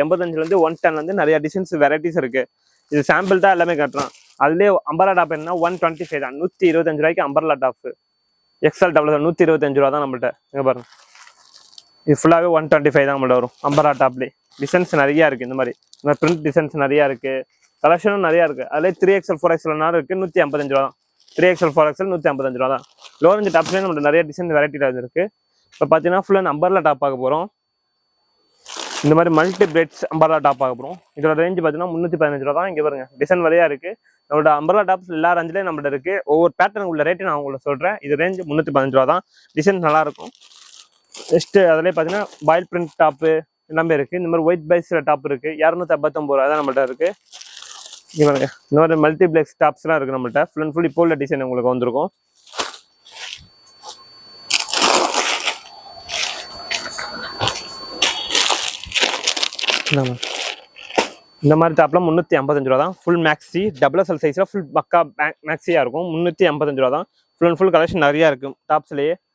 எண்பத்தஞ்சுலேருந்து one டென்லேருந்து நிறைய designs varieties இருக்குது இது சாம்பிள் தான் எல்லாமே கட்டுறான் அதுலேயே அம்பர்லா டாப் என்ன ஒன் டுவெண்ட்டி ஃபைவ் தான். நூற்றி இருபத்தஞ்சு ரூபாய்க்கு அம்பர்லா டாப் எக்ஸ்எல் டபுள் நூற்றி இருபத்தஞ்சு ரூபா தான் நம்மள்ட்ட. இங்கே பாருங்க. இது ஃபுல்லாகவே ஒன் டுவெண்ட்டி ஃபைவ் தான் நம்மள்ட்ட வரும் அம்பர்லா டாப்லேயே டிசைன்ஸ் நிறையா இருக்குது இந்த மாதிரி. இந்த மாதிரி பிரிண்ட் டிசைன்ஸ் நிறையா இருக்குது கலெக்ஷனும் நிறையா இருக்குது அதிலே த்ரீ எக்ஸ்எல் ஃபோர் எக்ஸ்எல்னாலும் இருக்குது நூற்றி ஐம்பத்தஞ்சு ரூபா தான். த்ரீ எக்ஸ்எல் ஃபோர் எக்ஸ்எல் நூற்றி ஐம்பத்தஞ்சு ரூபா தான். லோரஞ்சு டாப்ஸ்லேயே நம்மள்ட்ட நிறைய டிசைன் வெரைட்டியில் இருக்குது இப்போ பார்த்தீங்கன்னா ஃபுல்லாக நம்பரில் டாப் பார்க்க போகிறோம் இந்த மாதிரி மல்டி பிளேட்ஸ் அம்பர்லா டாப் ஆக போகிறோம் இதோட ரேஞ்ச் பார்த்தீங்கன்னா முந்நூற்றி பதினஞ்சு ரூபா தான். இங்கே பாருங்க டிசைன் வரையா இருக்குது நம்மளோட அம்பர்லா டாப்ஸ் எல்லா ரேஞ்சிலையும் நம்மள்ட்ட இருக்குது ஒவ்வொரு பேட்டர்னு உள்ள ரேட்டு நான் உங்களுக்கு சொல்கிறேன் இது ரேஞ்ச் முந்நூற்றி பதினஞ்சு ரூபா தான். டிசைன் நல்லாயிருக்கும் நெக்ஸ்ட்டு அதிலே பார்த்தீங்கன்னா பாயில் பிரிண்ட் டாப்பு எல்லாமே இருக்குது இந்த மாதிரி ஒயிட் பைஸில் டாப் இருக்குது இரநூத்தி ஐம்பத்தொம்பது ரூபா தான் நம்மள்ட்ட இருக்குது இங்கே பாருங்க இந்த மாதிரி மல்டிபிளெக்ஸ் டாப்ஸ்லாம் இருக்குது நம்மள்ட்ட. ஃபுல் அண்ட் ஃபுல் இப்போ உள்ள டிசைன் உங்களுக்கு வந்திருக்கும். இந்தாம்மா. இந்த மாதிரி டாப்லாம் முந்நூற்றி ஐம்பத்தஞ்சு ரூபா தான். ஃபுல் மேக்ஸி டபுள் எஸ்எல் சைஸில் ஃபுல் பக்கா மேக்ஸியாக இருக்கும். முந்நூற்றி ஐம்பத்தஞ்சு ரூபா தான். ஃபுல் அண்ட் ஃபுல் கலெக்ஷன் நிறையா இருக்கும் டாப்ஸ்லேயே